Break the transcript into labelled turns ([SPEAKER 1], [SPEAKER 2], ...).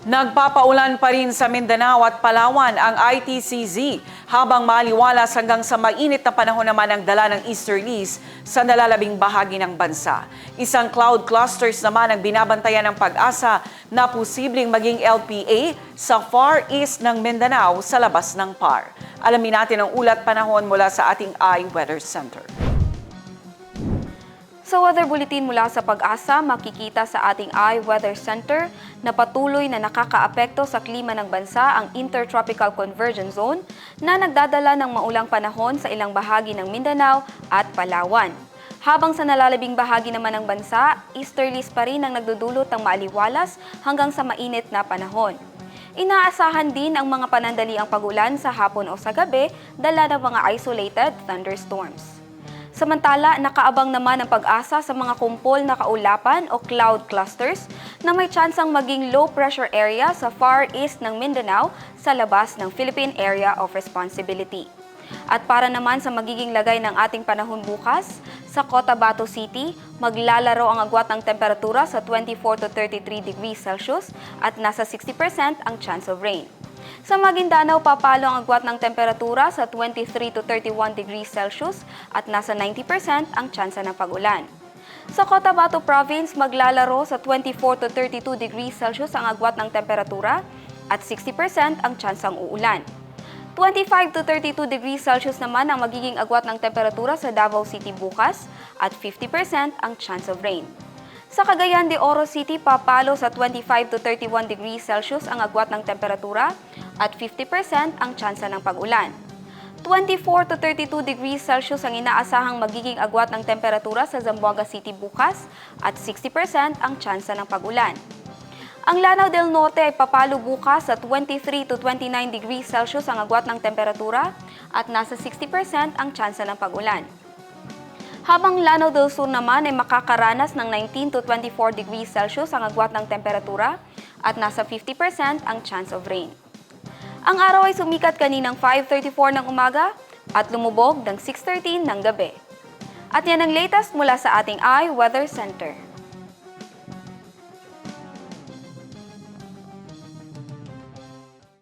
[SPEAKER 1] Nagpapaulan pa rin sa Mindanao at Palawan ang ITCZ habang maliwalas hanggang sa mainit na panahon naman ang dala ng easterlies sa nalalabing bahagi ng bansa. Isang cloud clusters naman ang binabantayan ng pag-asa na posibleng maging LPA sa far east ng Mindanao sa labas ng PAR. Alamin natin ang ulat panahon mula sa ating iWeather Center.
[SPEAKER 2] Sa weather bulletin mula sa pag-asa, makikita sa ating iWeather Center na patuloy na nakakaapekto sa klima ng bansa ang Intertropical Convergence Zone na nagdadala ng maulang panahon sa ilang bahagi ng Mindanao at Palawan. Habang sa nalalabing bahagi naman ng bansa, easterlies pa rin ang nagdudulot ng maaliwalas hanggang sa mainit na panahon. Inaasahan din ang mga panandaliang pagulan sa hapon o sa gabi dala ng mga isolated thunderstorms. Samantala, nakaabang naman ang pag-asa sa mga kumpol na kaulapan o cloud clusters na may tsansang maging low pressure area sa far east ng Mindanao sa labas ng Philippine Area of Responsibility. At para naman sa magiging lagay ng ating panahon bukas, sa Cotabato City, maglalaro ang agwat ng temperatura sa 24 to 33 degrees Celsius at nasa 60% ang chance of rain. Sa Maguindanao, papalo ang agwat ng temperatura sa 23 to 31 degrees Celsius at nasa 90% ang tsansa ng pag-ulan. Sa Cotabato Province, maglalaro sa 24 to 32 degrees Celsius ang agwat ng temperatura at 60% ang tsansang uulan. 25 to 32 degrees Celsius naman ang magiging agwat ng temperatura sa Davao City bukas at 50% ang chance of rain. Sa Cagayan de Oro City, papalo sa 25 to 31 degrees Celsius ang agwat ng temperatura at 50% ang tsansa ng pag-ulan. 24 to 32 degrees Celsius ang inaasahang magiging agwat ng temperatura sa Zamboanga City bukas at 60% ang tsansa ng pag-ulan. Ang Lanao del Norte ay papalo bukas sa 23 to 29 degrees Celsius ang agwat ng temperatura at nasa 60% ang tsansa ng pag-ulan. Habang Lanao del Sur naman ay makakaranas ng 19 to 24 degrees Celsius ang agwat ng temperatura at nasa 50% ang chance of rain. Ang araw ay sumikat kaninang 5.34 ng umaga at lumubog ng 6.13 ng gabi. At yan ang latest mula sa ating iWeather Center.